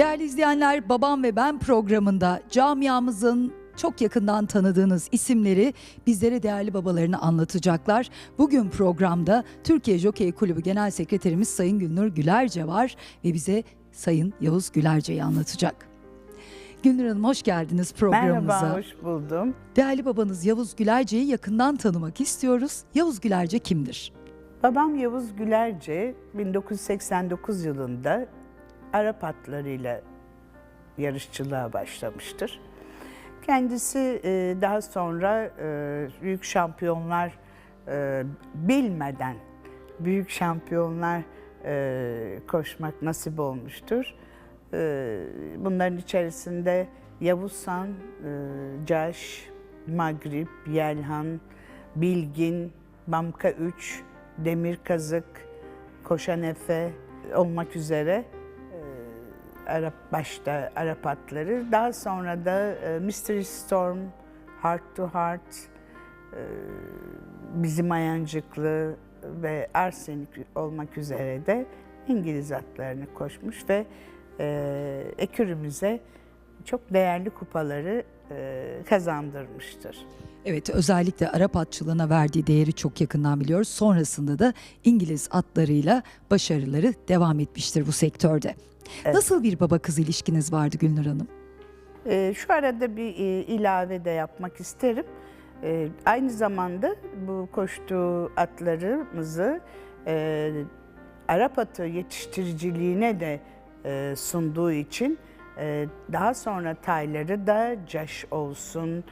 Değerli izleyenler, Babam ve Ben programında camiamızın çok yakından tanıdığınız isimleri bizlere değerli babalarını anlatacaklar. Bugün programda Türkiye Jokey Kulübü Genel Sekreterimiz Sayın Gülnur Gülerce var ve bize Sayın Yavuz Gülerce'yi anlatacak. Gülnur Hanım hoş geldiniz programımıza. Merhaba, hoş buldum. Değerli babanız Yavuz Gülerce'yi yakından tanımak istiyoruz. Yavuz Gülerce kimdir? Babam Yavuz Gülerce 1989 yılında Arap atlarıyla yarışçılığa başlamıştır. Kendisi e, daha sonra e, büyük şampiyonlar e, bilmeden büyük şampiyonlar koşmak nasip olmuştur. Bunların içerisinde Yavuzhan, Caş, Magrib, Yelhan, Bilgin, Bamka 3, Demir Kazık, Koşan Efe olmak üzere Arap başta Arap atları. Daha sonra da e, Mystery Storm, Heart to Heart, e, Bizim Ayancıklı ve Arsenik olmak üzere de İngiliz atlarını koşmuş ve e, ekürümüze çok değerli kupaları e, kazandırmıştır. Evet özellikle Arap atçılığına verdiği değeri çok yakından biliyoruz. Sonrasında da İngiliz atlarıyla başarıları devam etmiştir bu sektörde. Evet. Nasıl bir baba kız ilişkiniz vardı Gülnur Hanım? Ee, Şu arada bir e, ilave de yapmak isterim. Ee, Aynı zamanda bu koştuğu atlarımızı e, Arap atı yetiştiriciliğine de e, sunduğu için e, daha sonra tayları da Caş olsun, e,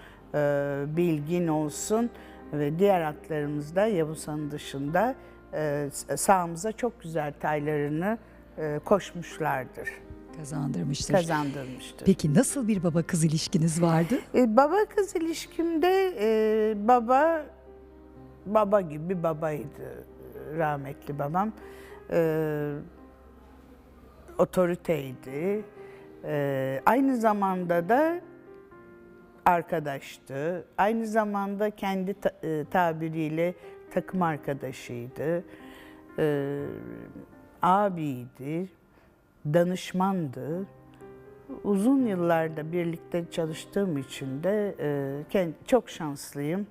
Bilgin olsun ve diğer atlarımız da Yavuzhan'ın dışında e, sahamıza çok güzel taylarını e, koşmuşlardır, Kazandırmıştır. kazandırmıştır. Peki nasıl bir baba kız ilişkiniz vardı? E, baba kız ilişkimde e, baba baba gibi babaydı rahmetli babam. E, otoriteydi. E, aynı zamanda da arkadaştı. Aynı zamanda kendi ta- e, tabiriyle takım arkadaşıydı. E, abiydi, danışmandı. Uzun yıllarda birlikte çalıştığım için de e, çok şanslıyım.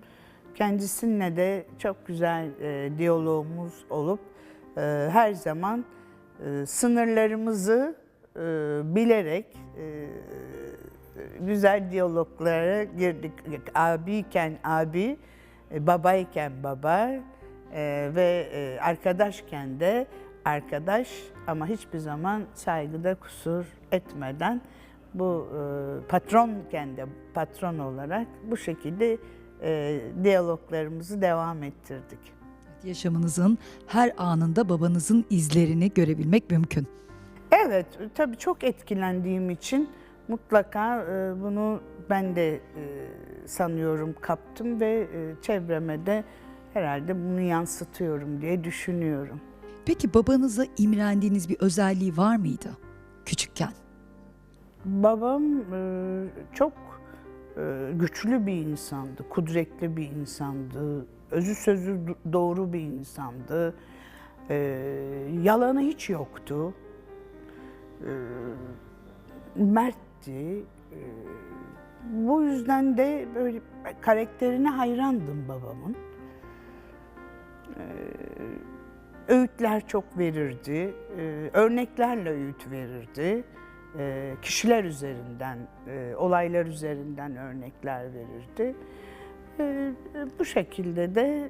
Kendisininle de çok güzel e, diyalogumuz olup e, her zaman e, sınırlarımızı e, bilerek e, güzel diyaloglara girdik. Abiyken abi, e, babayken baba e, ve e, arkadaşken de arkadaş ama hiçbir zaman saygıda kusur etmeden bu e, patronken de patron olarak bu şekilde e, diyaloglarımızı devam ettirdik. Yaşamınızın her anında babanızın izlerini görebilmek mümkün. Evet, tabii çok etkilendiğim için mutlaka e, bunu ben de e, sanıyorum kaptım ve e, çevreme de herhalde bunu yansıtıyorum diye düşünüyorum. Peki babanıza imrendiğiniz bir özelliği var mıydı küçükken? Babam e, çok e, güçlü bir insandı, kudretli bir insandı, özü sözü do- doğru bir insandı. E, yalanı hiç yoktu. E, mertti. E, bu yüzden de böyle karakterine hayrandım babamın. E, öğütler çok verirdi, e, örneklerle öğüt verirdi. Kişiler üzerinden, olaylar üzerinden örnekler verirdi. Bu şekilde de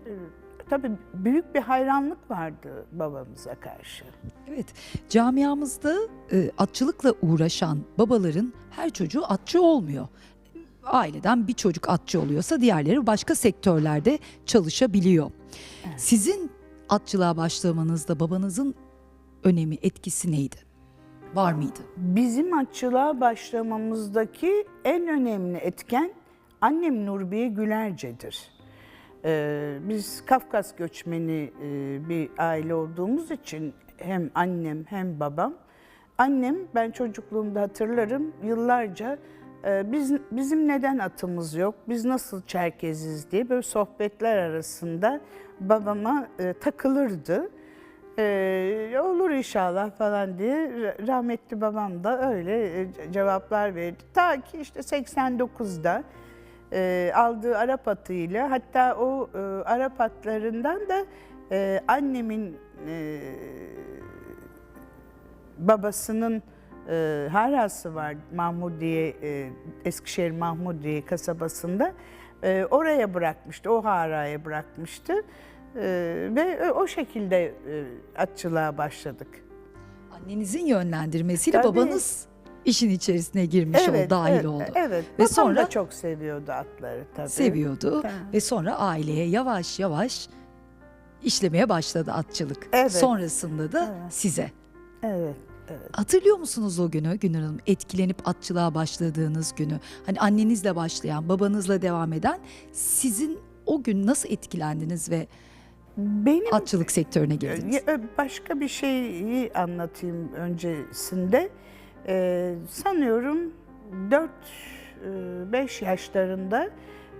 tabii büyük bir hayranlık vardı babamıza karşı. Evet, camiamızda e, atçılıkla uğraşan babaların her çocuğu atçı olmuyor. Aileden bir çocuk atçı oluyorsa diğerleri başka sektörlerde çalışabiliyor. Sizin atçılığa başlamanızda babanızın önemi, etkisi neydi? Var mıydı? Bizim atçılığa başlamamızdaki en önemli etken annem Nurbiye Gülerce'dir. Ee, biz Kafkas göçmeni e, bir aile olduğumuz için hem annem hem babam. Annem ben çocukluğumda hatırlarım yıllarca e, biz bizim neden atımız yok, biz nasıl Çerkeziz diye böyle sohbetler arasında babama e, takılırdı. Ee, olur inşallah falan diye Ra- rahmetli babam da öyle e, cevaplar verdi. Ta ki işte 89'da e, aldığı Arap atıyla hatta o e, Arap atlarından da e, annemin e, babasının e, harası var Mahmudiye, e, Eskişehir Mahmudiye kasabasında. E, oraya bırakmıştı, o haraya bırakmıştı. E, ve o şekilde e, atçılığa başladık. Annenizin yönlendirmesiyle Tabii. babanız işin içerisine girmiş oldu, dahil evet, oldu. Evet, Ve babam sonra- da çok seviyordu atları tabii. Seviyordu Tamam. ve sonra aileye yavaş yavaş işlemeye başladı atçılık. Evet. Sonrasında da Evet. size. Evet, evet. Hatırlıyor musunuz o günü Günür Hanım? Etkilenip atçılığa başladığınız günü. Hani annenizle başlayan, babanızla devam eden sizin o gün nasıl etkilendiniz ve Benim atçılık sektörüne girdiniz? E, Başka bir şeyi anlatayım öncesinde. Ee, sanıyorum 4-5 yaşlarında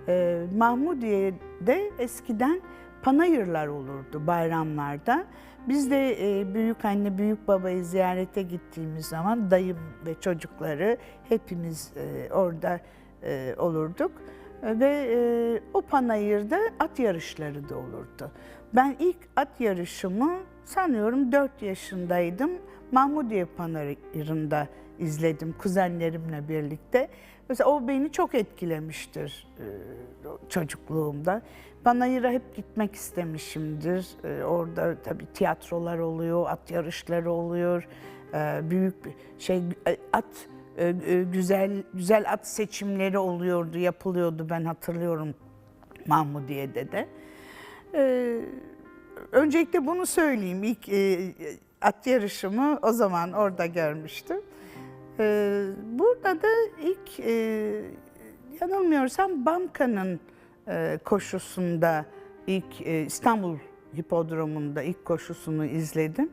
e, Mahmudiye'de eskiden panayırlar olurdu bayramlarda. Biz de e, büyük anne büyük babayı ziyarete gittiğimiz zaman dayım ve çocukları hepimiz e, orada e, olurduk. Ve e, o panayırda at yarışları da olurdu. Ben ilk at yarışımı sanıyorum 4 yaşındaydım. Mahmudiye Panayırı'nda izledim kuzenlerimle birlikte. Mesela o beni çok etkilemiştir e, çocukluğumda. Panayır'a hep gitmek istemişimdir. E, orada tabii tiyatrolar oluyor, at yarışları oluyor. E, büyük bir şey at güzel güzel at seçimleri oluyordu, yapılıyordu ben hatırlıyorum Mahmudiye'de de. Öncelikle bunu söyleyeyim. İlk e, at yarışımı o zaman orada görmüştüm. Ee, burada da ilk e, yanılmıyorsam Bamka'nın e, koşusunda ilk e, İstanbul Hipodromu'nda ilk koşusunu izledim.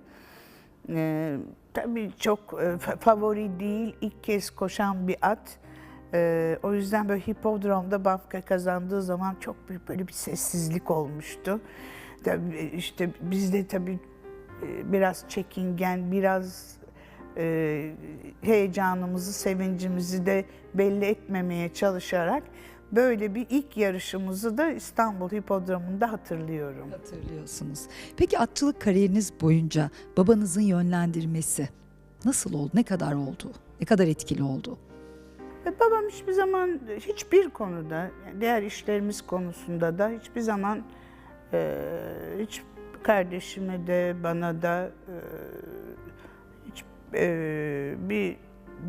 Ee, tabii çok e, fa- favori değil, ilk kez koşan bir at. Ee, o yüzden böyle hipodromda Bafka kazandığı zaman çok büyük böyle bir sessizlik olmuştu. Tabii işte biz de tabii e, biraz çekingen, biraz e, heyecanımızı, sevincimizi de belli etmemeye çalışarak böyle bir ilk yarışımızı da İstanbul Hipodromu'nda hatırlıyorum. Hatırlıyorsunuz. Peki atçılık kariyeriniz boyunca babanızın yönlendirmesi nasıl oldu? Ne kadar oldu? Ne kadar etkili oldu? Babam hiçbir zaman hiçbir konuda, diğer işlerimiz konusunda da hiçbir zaman e, hiç kardeşime de bana da e, hiç e, bir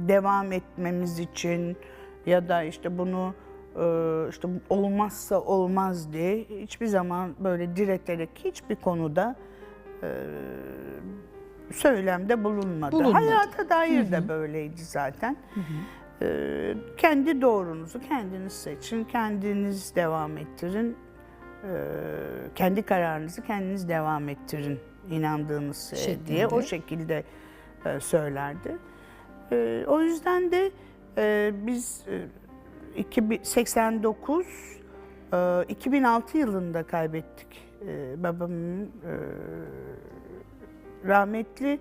devam etmemiz için ya da işte bunu e, işte olmazsa olmaz diye hiçbir zaman böyle direterek hiçbir konuda e, söylemde bulunmadı. Bulunmadı. Hayata dair de böyleydi zaten. Ee, kendi doğrunuzu kendiniz seçin, kendiniz devam ettirin. Ee, kendi kararınızı kendiniz devam ettirin inandığınız şeye Şeklinde. diye o şekilde e, söylerdi. Ee, o yüzden de e, biz e, 2089 e, 2006 yılında kaybettik e, babamın e, rahmetli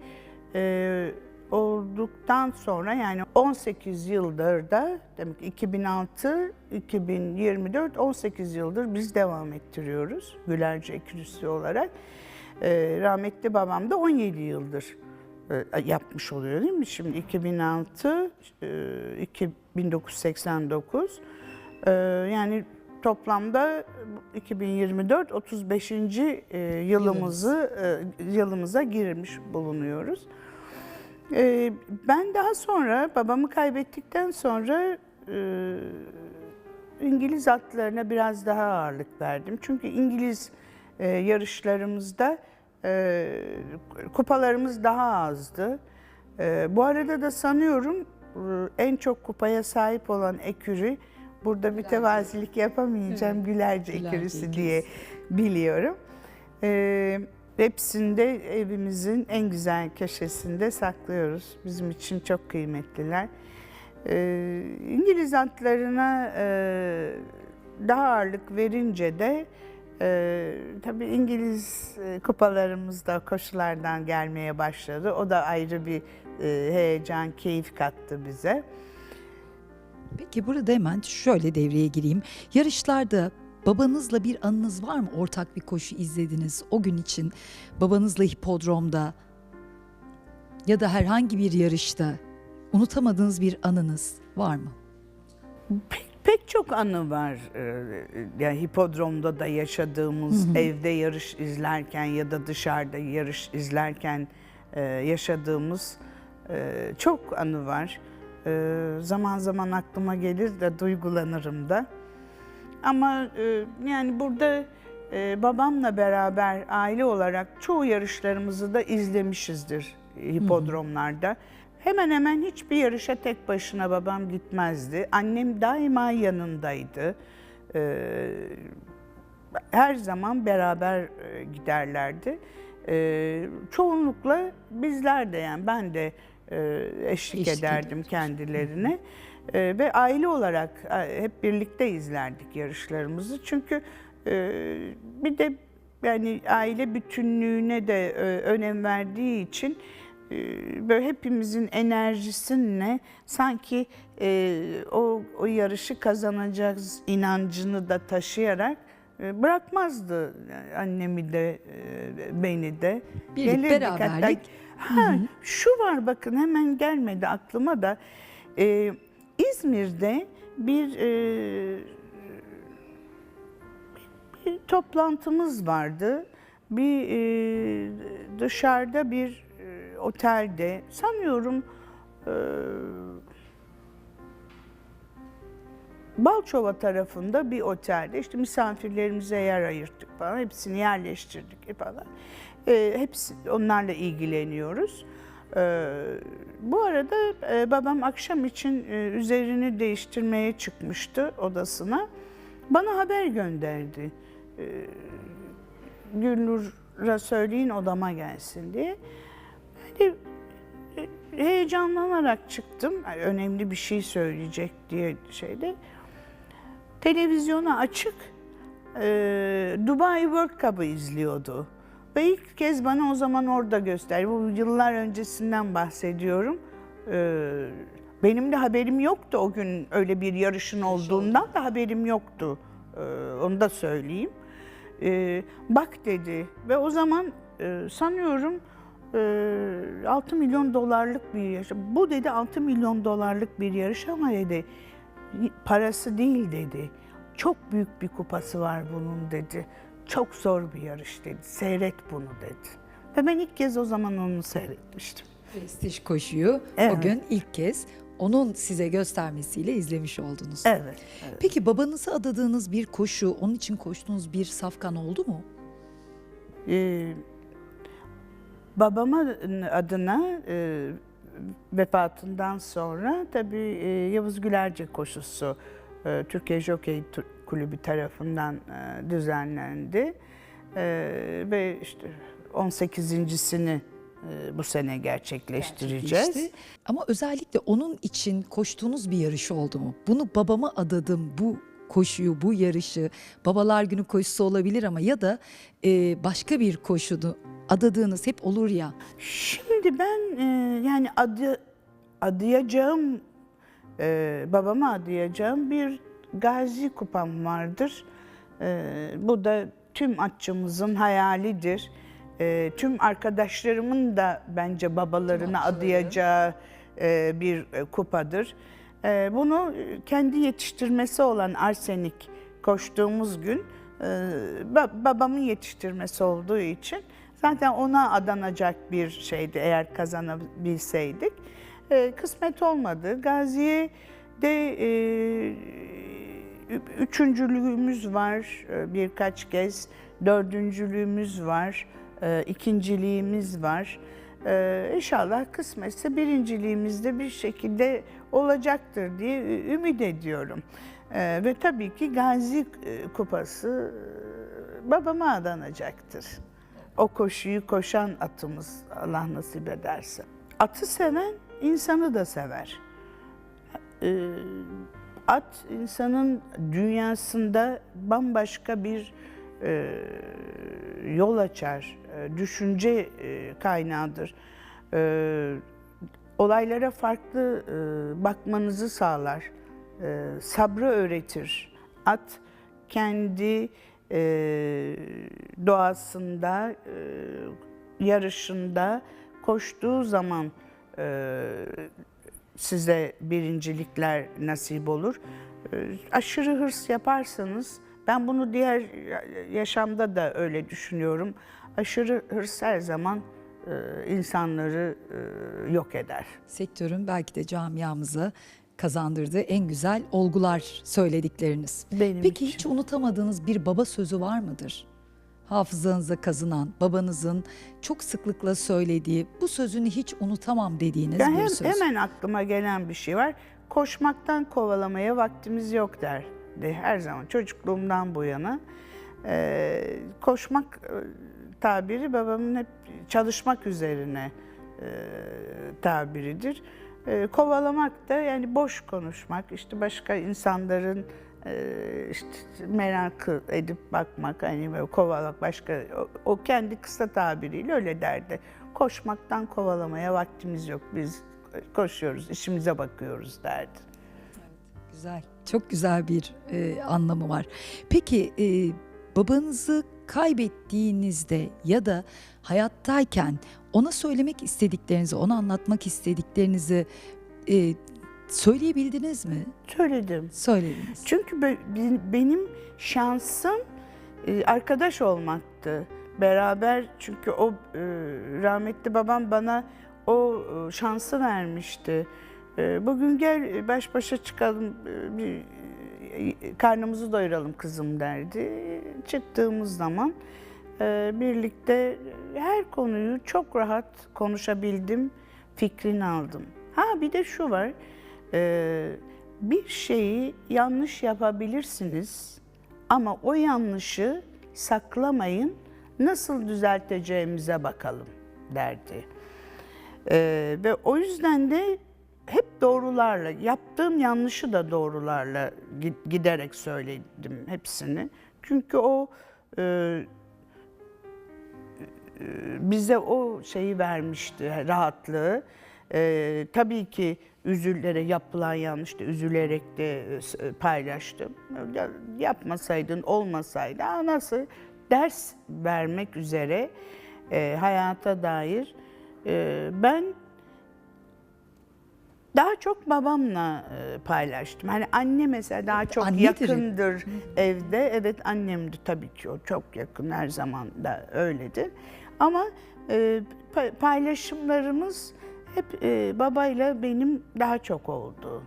e, olduktan sonra yani 18 yıldır da demek ki 2006 2024 18 yıldır biz devam ettiriyoruz Gülerce Ekürüsü olarak. E, rahmetli babam da 17 yıldır e, yapmış oluyor değil mi? Şimdi 2006 e, iki- 1989 e, yani toplamda 2024 35. e, yılımızı e, yılımıza girmiş bulunuyoruz. E, ben daha sonra babamı kaybettikten sonra e, İngiliz atlarına biraz daha ağırlık verdim. Çünkü İngiliz e, yarışlarımızda e, kupalarımız daha azdı. E, bu arada da sanıyorum e, en çok kupaya sahip olan ekürü burada mütevazilik yapamayacağım Gülerce, Gülerce ekürüsü diye biliyorum. E, hepsini de evimizin en güzel köşesinde saklıyoruz. Bizim için çok kıymetliler. E, İngiliz atlarına e, daha ağırlık verince de Ee, tabii İngiliz e, kupalarımız da koşulardan gelmeye başladı. O da ayrı bir e, heyecan, keyif kattı bize. Peki burada hemen şöyle devreye gireyim. Yarışlarda babanızla bir anınız var mı? Ortak bir koşu izlediniz o gün için. Babanızla hipodromda ya da herhangi bir yarışta unutamadığınız bir anınız var mı? Pek, pek çok anı var. Ee, Yani hipodromda da yaşadığımız, evde yarış izlerken ya da dışarıda yarış izlerken e, yaşadığımız e, çok anı var. E, Zaman zaman aklıma gelir de duygulanırım da. Ama e, yani burada e, babamla beraber aile olarak çoğu yarışlarımızı da izlemişizdir hipodromlarda. Hemen hemen hiçbir yarışa tek başına babam gitmezdi. Annem daima yanındaydı. E, her zaman beraber e, giderlerdi. E, çoğunlukla bizler de yani ben de e, eşlik Eşlik ederdim kendilerine. E, ve aile olarak e, hep birlikte izlerdik yarışlarımızı. Çünkü e, bir de yani aile bütünlüğüne de e, önem verdiği için böyle hepimizin enerjisine sanki e, o, o yarışı kazanacağız inancını da taşıyarak e, bırakmazdı annemi de e, beni de. Birlik, Gelirdik beraberlik. Ha, şu var bakın hemen gelmedi aklıma da e, İzmir'de bir, e, bir toplantımız vardı. Bir e, dışarıda bir e, otelde sanıyorum e, Balçova tarafında bir otelde işte misafirlerimize yer ayırttık falan. Hepsini yerleştirdik falan. Ee, hepsi onlarla ilgileniyoruz. Ee, bu arada e, babam akşam için e, üzerini değiştirmeye çıkmıştı odasına. Bana haber gönderdi. Ee, Gülnur'a söyleyin odama gelsin diye. Yani e, heyecanlanarak çıktım. Yani önemli bir şey söyleyecek diye şeyde. Televizyona açık e, Dubai World Cup'ı izliyordu. Ve ilk kez bana o zaman orada gösterdi. Bu yıllar öncesinden bahsediyorum. E, benim de haberim yoktu o gün öyle bir yarışın olduğundan da haberim yoktu. E, onu da söyleyeyim. E, bak dedi ve o zaman e, sanıyorum e, 6 milyon dolarlık bir yarış. Bu dedi 6 milyon dolarlık bir yarış ama dedi parası değil dedi. Çok büyük bir kupası var bunun dedi. Çok zor bir yarış dedi. Seyret bunu dedi. Ve ben ilk kez o zaman onu seyretmiştim. Prestij koşuyu o Evet. gün ilk kez onun size göstermesiyle izlemiş oldunuz. Evet. evet. Peki babanıza adadığınız bir koşu, onun için koştuğunuz bir safkan oldu mu? Ee, babamın adına e, vefatından sonra tabii e, Yavuz Gülerce koşusu e, Türkiye Jokey Tu- Kulübü tarafından e, düzenlendi. E, ve işte 18.sini e, bu sene gerçekleştireceğiz. Gerçekleşti. Ama özellikle onun için koştuğunuz bir yarış oldu mu? Bunu babama adadım bu koşuyu, bu yarışı. Babalar günü koşusu olabilir ama ya da e, başka bir koşunu adadığınız hep olur ya. Şimdi ben e, yani adı adayacağım e, babama adayacağım bir gazi kupam vardır. E, bu da tüm atçımızın hayalidir. E, tüm arkadaşlarımın da bence babalarına adayacağı e, bir e, kupadır. E, bunu kendi yetiştirmesi olan Arsenik koştuğumuz gün e, ba- babamın yetiştirmesi olduğu için zaten ona adanacak bir şeydi eğer kazanabilseydik. E, kısmet olmadı. Gazi'ye de e, üçüncülüğümüz var e, birkaç kez, dördüncülüğümüz var, e, ikinciliğimiz var. Ee, inşallah kısmetse birinciliğimizde bir şekilde olacaktır diye ümit ediyorum. Ee, ve tabii ki Gazi e, Kupası e, babama adanacaktır. O koşuyu koşan atımız Allah nasip ederse. Atı seven insanı da sever. Ee, at insanın dünyasında bambaşka bir e, yol açar, e, düşünce e, kaynağıdır. E, olaylara farklı e, bakmanızı sağlar, e, sabrı öğretir. At kendi e, doğasında, e, yarışında koştuğu zaman e, size birincilikler nasip olur. E, aşırı hırs yaparsanız, ben bunu diğer yaşamda da öyle düşünüyorum. Aşırı hırs her zaman e, insanları e, yok eder. Sektörün belki de camiamıza kazandırdığı en güzel olgular söyledikleriniz. Benim Peki için. hiç unutamadığınız bir baba sözü var mıdır? Hafızanıza kazınan, babanızın çok sıklıkla söylediği, bu sözünü hiç unutamam dediğiniz Ya bir hem- söz. hemen aklıma gelen bir şey var. Koşmaktan kovalamaya vaktimiz yok derdi her zaman çocukluğumdan bu yana. Ee, koşmak e, tabiri babamın hep çalışmak üzerine e, tabiridir. E, kovalamak da yani boş konuşmak, işte başka insanların işte merakı edip bakmak, hani böyle kovalak başka, o kendi kısa tabiriyle öyle derdi. Koşmaktan kovalamaya vaktimiz yok, biz koşuyoruz, işimize bakıyoruz derdi. Güzel, çok güzel bir e, anlamı var. Peki e, babanızı kaybettiğinizde ya da hayattayken ona söylemek istediklerinizi, ona anlatmak istediklerinizi e, söyleyebildiniz mi? Söyledim. Söylediniz. Çünkü be- be- benim şansım e, arkadaş olmaktı. Beraber çünkü o e, rahmetli babam bana o e, şansı vermişti. E, Bugün gel e, baş başa çıkalım, e, bir e, karnımızı doyuralım kızım derdi. Çıktığımız zaman e, birlikte her konuyu çok rahat konuşabildim, fikrini aldım. Ha bir de şu var, e, bir şeyi yanlış yapabilirsiniz ama o yanlışı saklamayın, nasıl düzelteceğimize bakalım derdi. Ee, ve o yüzden de hep doğrularla, yaptığım yanlışı da doğrularla gi- giderek söyledim hepsini. Çünkü o e, e, bize o şeyi vermişti, rahatlığı. Ee, tabii ki üzülerek yapılan yanlışta üzülerek de e, s- paylaştım. Ya- Yapmasaydın olmasaydı Aa, nasıl ders vermek üzere e, hayata dair e, ben daha çok babamla e, paylaştım. Hani anne mesela daha çok Annedir. yakındır evde. Evet annemdi tabii ki o çok yakın her zaman da öyledir. Ama e, pa- paylaşımlarımız hep e, babayla benim daha çok oldu.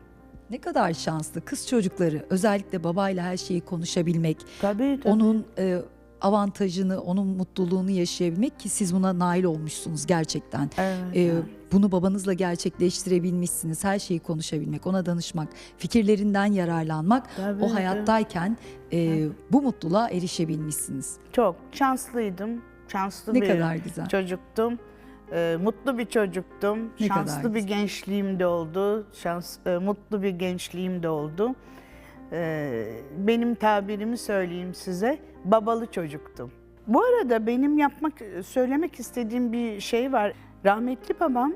Ne kadar şanslı kız çocukları özellikle babayla her şeyi konuşabilmek, Tabii tabii. onun e, avantajını, onun mutluluğunu yaşayabilmek ki siz buna nail olmuşsunuz gerçekten. Evet, E, evet. bunu babanızla gerçekleştirebilmişsiniz. Her şeyi konuşabilmek, ona danışmak, fikirlerinden yararlanmak, Tabii, o hayattayken e, bu mutluluğa erişebilmişsiniz. Çok şanslıydım. Şanslı Ne bir kadar güzel. çocuktum. Ee, mutlu bir çocuktum. Ne Şanslı bir gençliğim de oldu. Şans, e, mutlu bir gençliğim de oldu. Ee, benim tabirimi söyleyeyim size. Babalı çocuktum. Bu arada benim yapmak, söylemek istediğim bir şey var. Rahmetli babam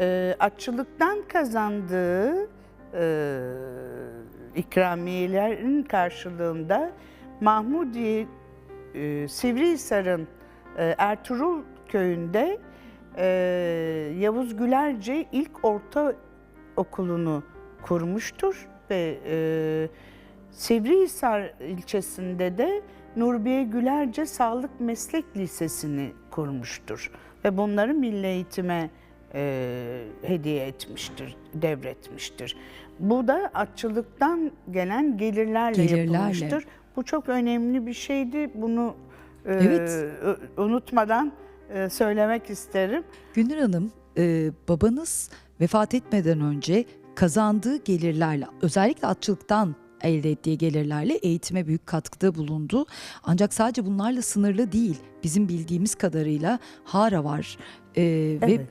e, açılıktan kazandığı e, ikramiyelerin karşılığında Mahmudiye e, Sivrihisar'ın e, Ertuğrul köyünde e, Yavuz Gülerce ilk orta okulunu kurmuştur ve e, Sivrihisar ilçesinde de Nurbiye Gülerce Sağlık Meslek Lisesi'ni kurmuştur ve bunları milli eğitime e, hediye etmiştir, devretmiştir. Bu da atçılıktan gelen gelirlerle, Gelirlerle. yapılmıştır. Bu çok önemli bir şeydi. Bunu e, Evet. unutmadan e, söylemek isterim. Gülnur Hanım, e, babanız vefat etmeden önce kazandığı gelirlerle, özellikle atçılıktan elde ettiği gelirlerle eğitime büyük katkıda bulundu. Ancak sadece bunlarla sınırlı değil. Bizim bildiğimiz kadarıyla Hara var E, ve Evet.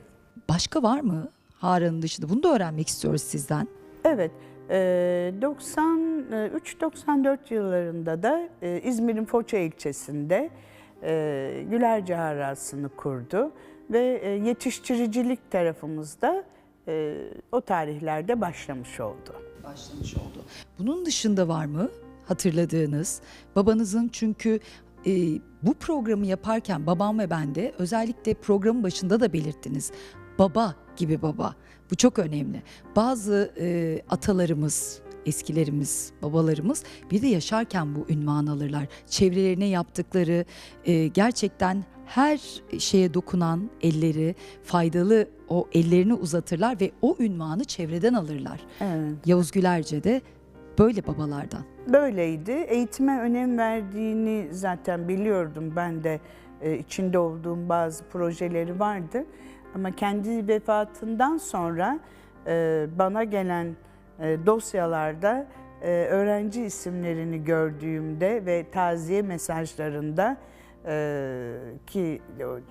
başka var mı Hara'nın dışında? Bunu da öğrenmek istiyoruz sizden. Evet, Ee, 93-94 yıllarında da İzmir'in Foça ilçesinde e, Gülerce kurdu ve e, yetiştiricilik tarafımızda e, o tarihlerde başlamış oldu. başlamış oldu. Bunun dışında var mı hatırladığınız? Babanızın çünkü e, bu programı yaparken babam ve ben de özellikle programın başında da belirttiniz. Baba gibi baba. Bu çok önemli. Bazı e, atalarımız, eskilerimiz, babalarımız bir de yaşarken bu ünvan alırlar. Çevrelerine yaptıkları e, gerçekten her şeye dokunan elleri, faydalı o ellerini uzatırlar ve o ünvanı çevreden alırlar. Evet. Yavuz Gülerce de böyle babalardan. Böyleydi. Eğitime önem verdiğini zaten biliyordum. Ben de e, içinde olduğum bazı projeleri vardı. Ama kendi vefatından sonra e, bana gelen dosyalarda e, öğrenci isimlerini gördüğümde ve taziye mesajlarında e, ki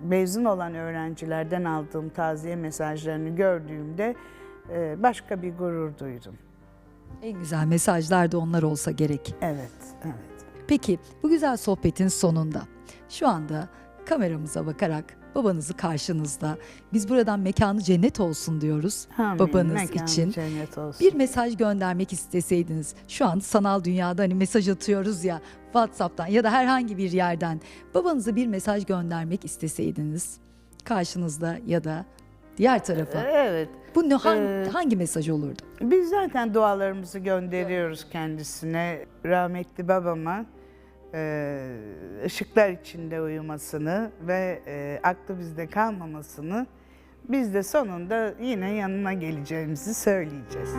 mezun olan öğrencilerden aldığım taziye mesajlarını gördüğümde e, başka bir gurur duydum. En güzel mesajlar da onlar olsa gerek. Evet, evet. Peki bu güzel sohbetin sonunda şu anda kameramıza bakarak babanızı karşınızda biz buradan mekanı cennet olsun diyoruz Amin. babanız Mekanı için. cennet olsun. Bir mesaj göndermek isteseydiniz şu an sanal dünyada hani mesaj atıyoruz ya WhatsApp'tan ya da herhangi bir yerden babanıza bir mesaj göndermek isteseydiniz karşınızda ya da diğer tarafa Evet. bu ne, hangi, Ee, hangi mesaj olurdu? Biz zaten dualarımızı gönderiyoruz kendisine. Rahmetli babama ışıklar içinde uyumasını ve aklı bizde kalmamasını biz de sonunda yine yanına geleceğimizi söyleyeceğiz.